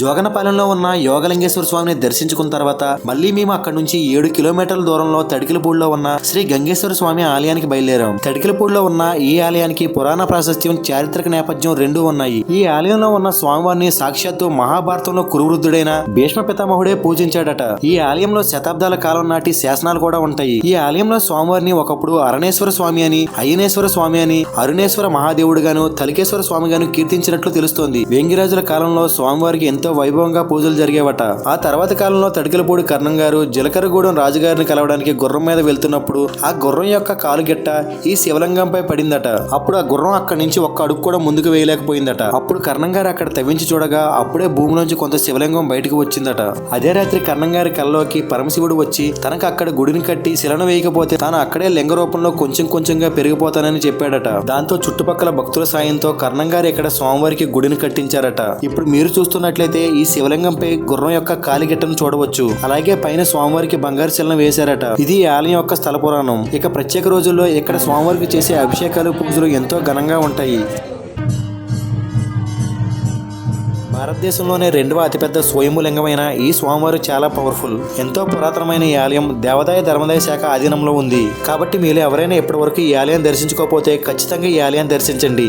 జోగనపాలెంలో ఉన్న యోగలింగేశ్వర స్వామిని దర్శించుకున్న తర్వాత మళ్ళీ మేము అక్కడ నుంచి ఏడు కిలోమీటర్ల దూరంలో తడికిలపూడిలో ఉన్న శ్రీ గంగేశ్వర స్వామి ఆలయానికి బయలుదేరాం. తడికిలపూడిలో ఉన్న ఈ ఆలయానికి పురాణ ప్రాశస్త్యం చారిత్రక నేపథ్యం రెండూ ఉన్నాయి. ఈ ఆలయంలో ఉన్న స్వామివారిని సాక్షాత్తు మహాభారతంలో కురువృద్ధుడైన భీష్మ పితామహుడే పూజించాడట. ఈ ఆలయంలో శతాబ్దాల కాలం నాటి శాసనాలు కూడా ఉంటాయి. ఈ ఆలయంలో స్వామివారిని ఒకప్పుడు అరణేశ్వర స్వామి అని అయ్యనేశ్వర స్వామి అని అరుణేశ్వర మహాదేవుడుగాను తలికేశ్వర స్వామిగాను కీర్తించినట్లు తెలుస్తోంది. వేంగిరాజుల కాలంలో స్వామివారికి ఎంతో వైభవంగా పూజలు జరిగేవట. ఆ తర్వాత కాలంలో తడికలపూడి కర్ణం గారు జీలకర్రగూడెం రాజుగారిని కలవడానికి గుర్రం మీద వెళ్తున్నప్పుడు ఆ గుర్రం యొక్క కాలుగిట్ట ఈ శివలింగంపై పడిందట. అప్పుడు ఆ గుర్రం అక్కడి నుంచి ఒక్క అడుగు కూడా ముందుకు వేయలేకపోయిందట. అప్పుడు కర్ణం గారు అక్కడ తవ్వించి చూడగా అప్పుడే భూమిలోంచి కొంత శివలింగం బయటకు వచ్చిందట. అదే రాత్రి కర్ణం గారి కల్లోకి పరమశివుడు వచ్చి తనకు అక్కడ గుడిని కట్టి శిలను వేయకపోతే తాను అక్కడే లింగ రూపంలో కొంచెం కొంచెంగా పెరిగిపోతానని చెప్పాడట. దాంతో చుట్టుపక్కల భక్తుల సాయంతో కర్ణం గారు ఇక్కడ స్వామివారికి గుడిని కట్టించారట. ఇప్పుడు మీరు చూస్తున్నట్లయితే ఈ శివలింగంపై గుర్రం యొక్క కాలిగిట్టను చూడవచ్చు. అలాగే పైన స్వామివారికి బంగారు శిలం వేశారట. ఇది ఆలయం యొక్క స్థల పురాణం. ఇక ప్రత్యేక రోజుల్లో ఇక్కడ స్వామివారికి చేసే అభిషేకాలు పూజలు ఎంతో ఘనంగా ఉంటాయి. భారతదేశంలోనే రెండవ అతిపెద్ద స్వయంభులింగమైన ఈ స్వామివారు చాలా పవర్ఫుల్ ఎంతో పురాతనమైన ఈ ఆలయం దేవాదాయ ధర్మదాయ శాఖ ఆధీనంలో ఉంది. కాబట్టి మీరు ఎవరైనా ఇప్పటివరకు ఈ ఆలయం దర్శించుకోకపోతే ఖచ్చితంగా ఈ ఆలయం దర్శించండి.